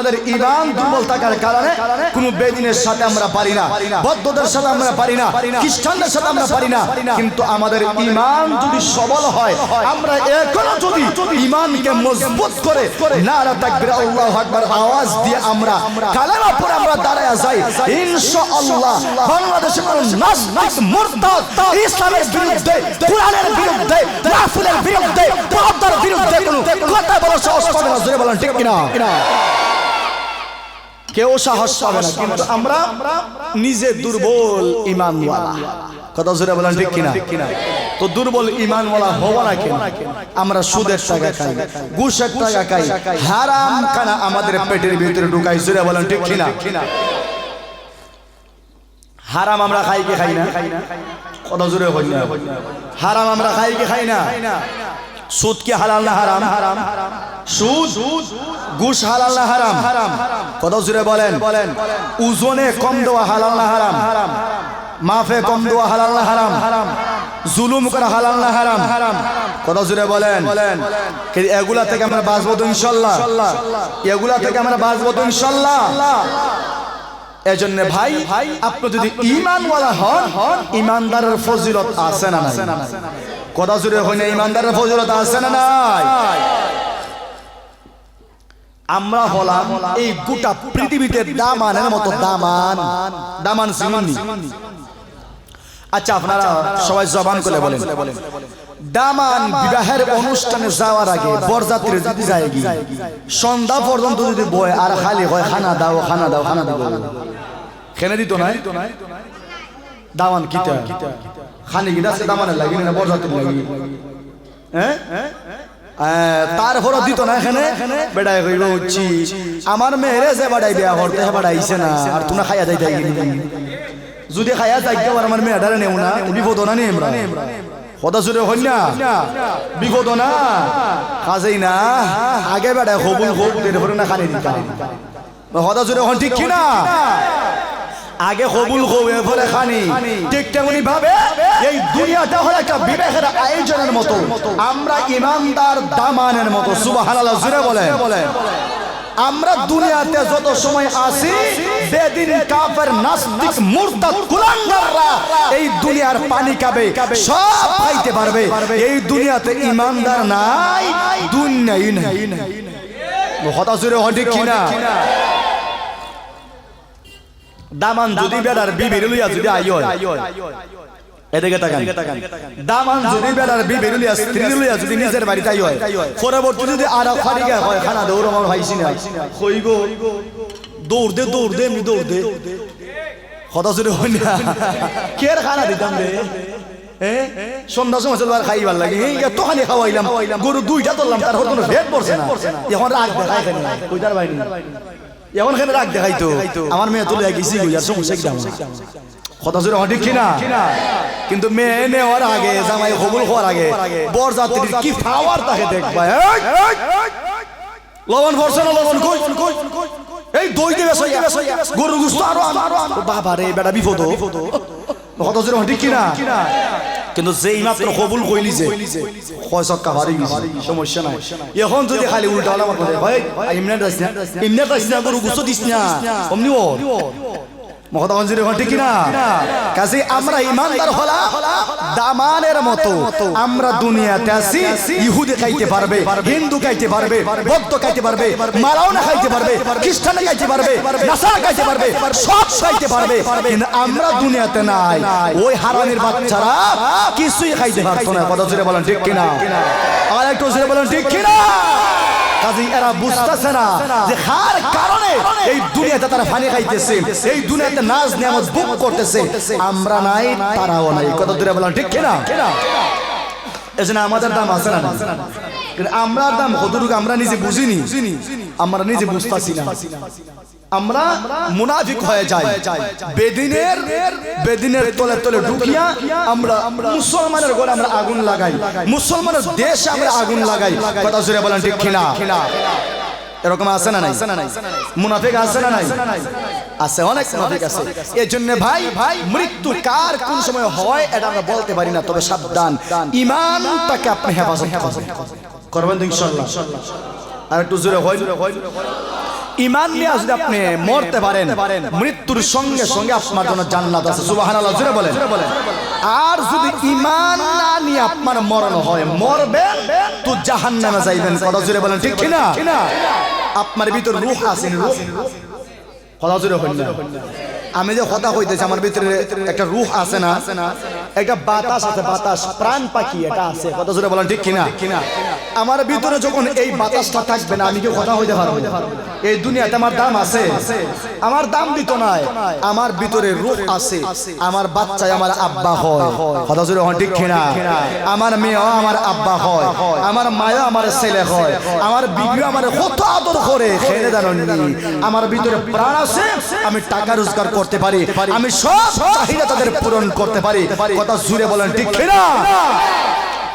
আমাদের ইমান দুর্বল থাকার কারণে কোন বেদিনের সাথে আমরা পারি না সাথে আমরা পারি না, খ্রিস্টানদের সাথে আমরা পারি না। কিন্তু আমাদের ইমান যদি সবল হয়, আমরা এখনও যদি ইমানকে মজবুত করে নারা আকবার আওয়াজ দিয়ে আমরা কালেমা পড়ে আমরা দাঁড়ায় যাই, ইনশাআল্লাহ বাংলাদেশে কোনো মুরতাদ, ইসলামের বিরুদ্ধে বিরুদ্ধে, মাহফিলের বিরুদ্ধে বিরুদ্ধে কোনো কথা বলা না, জোরে বলেন, ঠিক কিনা? কেউ সাহস পাবে না কিন্তু আমরা নিজে দুর্বল ইমানওয়ালা। কথা জোরে বলেন ঠিক কিনা? তো দুর্বল ইমানওয়ালা হব না কেন? আমরা সুদের টাকা খাই ঘুষের টাকা খাই হারাম খানা আমাদের পেটের ভিতরে ঢুকাই জোরে বলেন ঠিক কিনা? হারাম আমরা খাই কি খাই না? কথা জোরে হই না। হারাম আমরা খাই কি খাই না? সুদ কি হালাল না হারাম? হারাম সুদ, ঘুষ হালাল না হারাম? হারাম কত জোরে বলেন? বলেন ওজনে কম দেওয়া হালাল না হারাম? হারাম মাফে কম দেওয়া হালাল না হারাম? হারাম জুলুম করা হালাল না হারাম? হারাম কত জোরে বলেন? বলেন এগুলা থেকে আমরা বাঁচবো তো ইনশাল্লাহ। এগুলা থেকে আমরা বাঁচবো তো ইনশাল্লাহ। এজন্য ভাই, আপনি যদি ইমানওয়ালা হন, ইমানদারের ফজিলত আছে না নাই? কথা জুড়ে হয় না ইমানদারের ফজিলত আছে না নাই? আমরা হলাম এই গোটা পৃথিবীতে দামানের মতো দামান। দামান সিমনি আচ্ছা আপনারা সবাই জবান করে বলেন। দামান বিবাহের অনুষ্ঠানে যাওয়ার আগে বরযাত্রীর যদি যায় গিয়ে। সন্ধ্যা পর্যন্ত যদি বয় আর খালি হয় খানা দাও খানা দাও খানা দাও। খেনে দিত নাই? দামান কিতা খানি কিনা সে দামানের লাগি না বরযাত্রী লাগি। হ্যাঁ? দিত না এখানে? বেড়াই হচ্ছি আমার মেয়েরে যে বাড়াই বাড়াইছে না, আর তোমরা খাইয়া যাই যাই যদি খাইয়া যাই আর আমার মেয়েটারে নেও না বিপদ না নিয়ে আমরা কথা না বিপদ না কাজেই না, আগে বেড়ায় হবুল হবুল এরপরে না খানি দিতাম হদা জুড়ে হন ঠিক কিনা আগে কবুল হয়ে ফলে খানি। ঠিক তেমনি ভাবে এই দুনিয়াটা হলো একটা বিবেকের আয়োজনের মতো। আমরা ইমানদার, দামানের মতো, সুবহানাল্লাহ জুড়ে বলে আমরা দুনিয়াতে যত সময় আসি বেদিন কাফের নাস্তিক, মুরতাদ, কুলাঙ্গাররা এই দুনিয়ার পানি খাবে, সব খাইতে পারবে। এই দুনিয়াতে ইমানদার নাই, দুনিয়াই নাই। হতাশ হন ঠিক কিনা? দামান যদি বেড়ার, বিবির লইয়া যদি আই এদিকে তাকান। দামান যদি বেড়ার বিবির লইয়া যদি নিজের বাড়িতে হয় পরবর্তী যদি আর ফারিগা হয় খানা দৌড় আমার ভাইছি না কই দৌড় দে দৌড় দে এমনি দৌড় দে। কথা যদি হই না কের খানা দিতাম রে? সন্ধ্যা সময় চলবার খাইবার লাগে। এত খাওয়াইলাম। গরু দুইটা তুললাম তার ভেদ পড়ছে না। এখন রাগ দেখাই খানি কইতার বাইনি এখন খেলে রাগ দেখাইতো? আমার মেয়ে তুলে গেছি সমস্যা কিনা? কিন্তু মেয়ে নেওয়ার আগে কবুল আগে লবণ লবণ? গুস্ত কিনা? কিন্তু মাত্র কবুল কইলি যে সমস্যা নাই। এখন যদি খালি উল্টা হয় ইমনে ইমনে দাস না গরু গুছো দিস না। কাজে আমরা ইমানদার হলা দামানের মতো। আমরা দুনিয়াতে আছি ইহুদি খাইতে পারবে হিন্দু খাইতে পারবে বৌদ্ধ খাইতে পারবে খাইতে পারবে খ্রিস্টান খাইতে পারবে নাসারা খাইতে পারবে সব খাইতে পারবে। কিন্তু আমরা দুনিয়াতে নাই। ওই হারানির বাচ্চারা কিছুই খাইতে পারতো না। কথা জুড়ে বলেন ঠিক কিনা? আর একটু বলেন ঠিক কিনা? কাজে এরা বুঝতেছে না যে হার কারণে এই দুনিয়াতে তারা পানি খাইতেছে এই দুনিয়াতে নাজ নিয়ামত বুক করতেছে। আমরা নাই তারাও নাই। কত দূরে বললাম ঠিক কিনা? এজন্য আমাদের দাম আছে না আমরা দাম কতটুকু আমরা নিজে বুঝিনি, আমরা নিজে বুঝতেছি না। আমরা মুনাফিক হয়ে যাই। বেদিনের বেদিনের তলে তলে ঢুকিয়া আমরা মুসলমানের ঘরে আমরা আগুন লাগাই। মুসলমানের দেশে আমরা আগুন লাগাই। কথা জুড়ে বলেন ঠিক কিনা? এরকম আছে না নাই? মুনাফিক আছে না নাই? আছে, অনেক মুনাফিক আছে। এই জন্য ভাই ভাই মৃত্যু কার কোন সময় হয় এটা আমরা বলতে পারি না, তবে সাবধান। ইমানটাকে আপনি হেফাজত করবেন। ইনশাআল্লাহ। আর একটু জোরে হয়। ইমান নিয়ে যদি আপনি মরতে পারেন, মৃত্যুর সঙ্গে সঙ্গে আপনার জন্য জান্নাত আছে। সুবহানাল্লাহ, জোরে বলেন। আর যদি ইমান না নিয়ে আপনার মরণ হয়, মরবেন, তো জাহান্নামে যাইবেন। কথা জোরে বলেন, ঠিক কিনা? আপনার ভিতর রুখ আছে রূহ কথা জোরে হইল আমি যে কথা কইতেছি আমার ভিতরে একটা রুখ আছে না একটা বাতাস আছে বাতাস প্রাণ পাখি এটা আছে। কথা জোরে বলেন ঠিক কিনা? কিনা? আমার ভিতরে যখন এই বাতাসটা থাকবে না, আমি কি কথা হইতে পারব? এই দুনিয়াতে আমার দাম আছে। আমার দাম দিত নাই। আমার ভিতরে রূহ আছে। আমার বাচ্চায় আমার আব্বা হয়। কথা জোরে হন, ঠিক কিনা? আমার মেয়েও আমার আব্বা হয়। আমার মায়ও আমার ছেলে হয়। আমার বিবিও আমার কত আদর করে খেয়ে জানেন আমার ভিতরে প্রাণ আছে, আমি টাকা রোজগার করতে পারি। আমি সব চাহিদা তাদের পূরণ করতে পারি। কথা জুড়ে বলেন, ঠিক কিনা?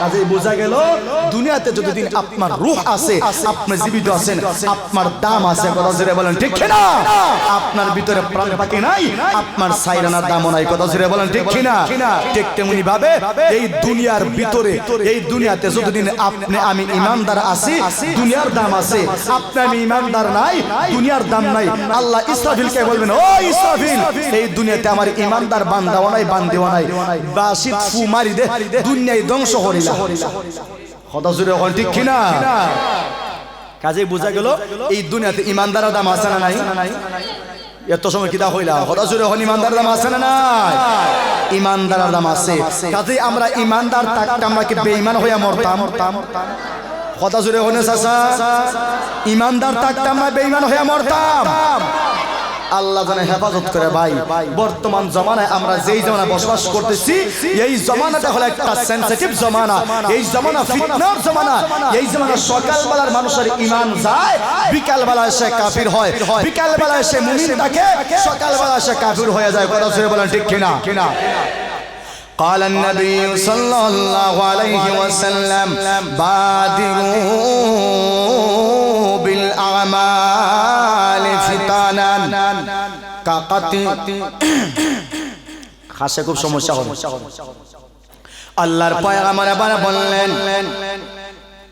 কাজে বোঝা গেল, দুনিয়াতে যতদিন আপনার রূহ আছে, আপনি জীবিত আছেন, আপনার দাম আছে, কথা বলেন, ঠিক কিনা? আপনার ভিতরে প্রাণ নাই, আপনার সাইরানার দামও নাই, কথা বলেন, ঠিক কিনা? ঠিক তেমনি ভাবে এই দুনিয়ার ভিতরে, এই দুনিয়াতে যতদিন আপনি, আমি ইমানদার আছি, দুনিয়ার দাম আছে, আপনি, আমি ইমানদার নাই, দুনিয়ার দাম নাই। আল্লাহ ইসরাফিলকে বলবেন, ও ইসরাফিল, এই দুনিয়াতে আমার ইমানদার বান্দাও নাই, বান্দিও নাই। বাসিত ফু মারি দে, দুনিয়ায় ধ্বংস করিলা কথা জুড়ে হল ঠিক কিনা? কাজে বোঝা গেল, এই দুনিয়াতে ইমানদারের দাম আছে না নাই? এত সময় কিতা হইলা কথা জুড়ে হল ইমানদার দাম আছে না নাই? ইমানদার দাম আছে। কাজে আমরা ইমানদার থাকতে আমরা কি বেঈমান হইয়া মরতাম? কথা জুড়ে হলে চাচা? ইমানদার থাকতে আমরা বেঈমান হইয়া মরতাম। আল্লাহ জানে হেফাজত করে ভাই বর্তমান জমানায় আমরা যেই জমানা বসবাস করতেছি এই জমানাটা হলো একটা সেন্সিটিভ জমানা এই জমানা ফিতনার জমানা এই জমানা সকালবেলার মানুষের ইমান যায় বিকালবেলায় সে কাফির হয় বিকালবেলায় সে মুমিন থাকে সকালবেলায় সে কাফির হয়ে যায় কথা শুনে বলেন ঠিক কিনা কিনা قال النبي صلى الله عليه وسلم بادروا بالأعمال হানান খুব সমস্যা হবে আল্লাহর পায়ে আমার বললেন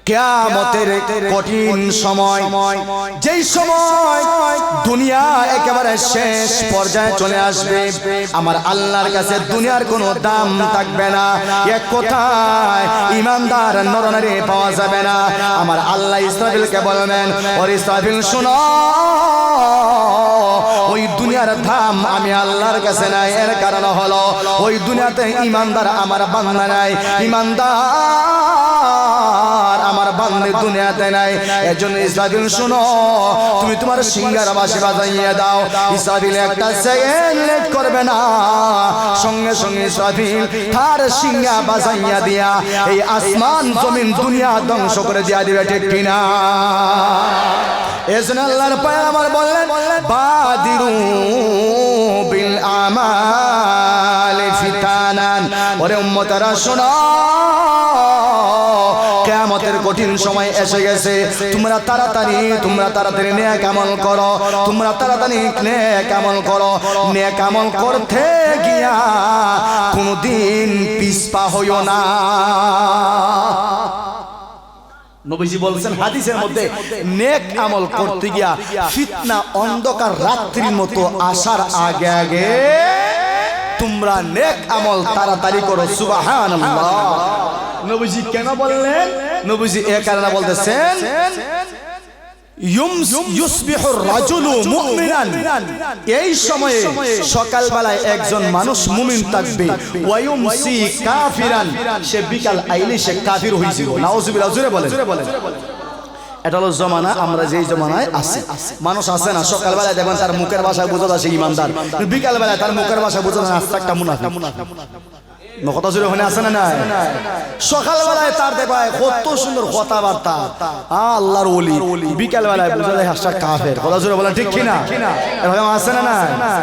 কেয়ামতের কঠিন সময়। যেই সময় দুনিয়া একেবারে শেষ পর্যায়ে চলে আসবে, আমার আল্লাহর কাছে দুনিয়ার কোনো দাম থাকবে না। এক কথায়, ইমানদার নরনারী পাওয়া যাবে না। আমার আল্লাহ ইসরাফিলকে বলবেন, ওর ইসরাফিল, শোনো, ওই দুনিয়ার দাম আমি আল্লাহর কাছে নাই। এর কারণ হলো, ওই দুনিয়াতে ইমানদার আমার বান্দা নাই। ইমানদার বান্দে দুনিয়াতে নাই। এজন্য ইসরাফিল শুনো, তুমি তোমার সিঙ্গার বাসি বাজাইয়ে দাও। ইসরাফিল একটা সেকেন্ড লেট করবে না। সঙ্গে সঙ্গে ইসরাফিল তার সিঙ্গা বাজাইয়া দিয়া এই আসমান জমিন দুনিয়া ধ্বংস করে দিয়া দিবে, ঠিক কিনা? এজন্য আল্লাহর পায় আমার বললেন, বাদিরু বিল আমাল ফিতানান। ওরে উম্মতারা, শোনো কঠিন সময় এসে গেছে। তোমরা তাড়াতাড়ি তোমরা তাড়াতাড়ি নেক আমল করো। তোমরা তাড়াতাড়ি নেক আমল করো। নেক আমল করতে গিয়া কোনদিন পিছপা হইও না। নবীজি বলছেন হাদিসের মধ্যে, নেক আমল করতে গিয়া ফিতনা অন্ধকার রাত্রির মতো আসার আগে আগে তোমরা নেক আমল তাড়াতাড়ি করো, সুবহানাল্লাহ। নবীজি কেন বললেন? নবীজি এ কারণে বলতেছেন। এই সময়ে সকালবেলায় একজন মানুষ মুমিন থাকবে। সে বিকাল আইলে সে কাফির হইছিল নাউজুবিল্লাহ, জোরে বলে এটা হলো জমানা, আমরা যেই জমানায় আছি। মানুষ আছে না, সকালবেলায় দেখবেন তার মুখের ভাষায় বোঝা যাচ্ছে ইমানদার। বিকাল বেলায় তার মুখের ভাষায় বোঝা যাচ্ছে আস্তে একটা মুনাফিক। কথা ওখানে আছে না সকালবেলায় তার দেখায় কত সুন্দর কথাবার্তা। আল্লাহর ওলি। বিকাল বেলায় বোঝা যায় হাসটা কাফের। কথা জোরে বলেন, ঠিক কিনা? এরকম আছে না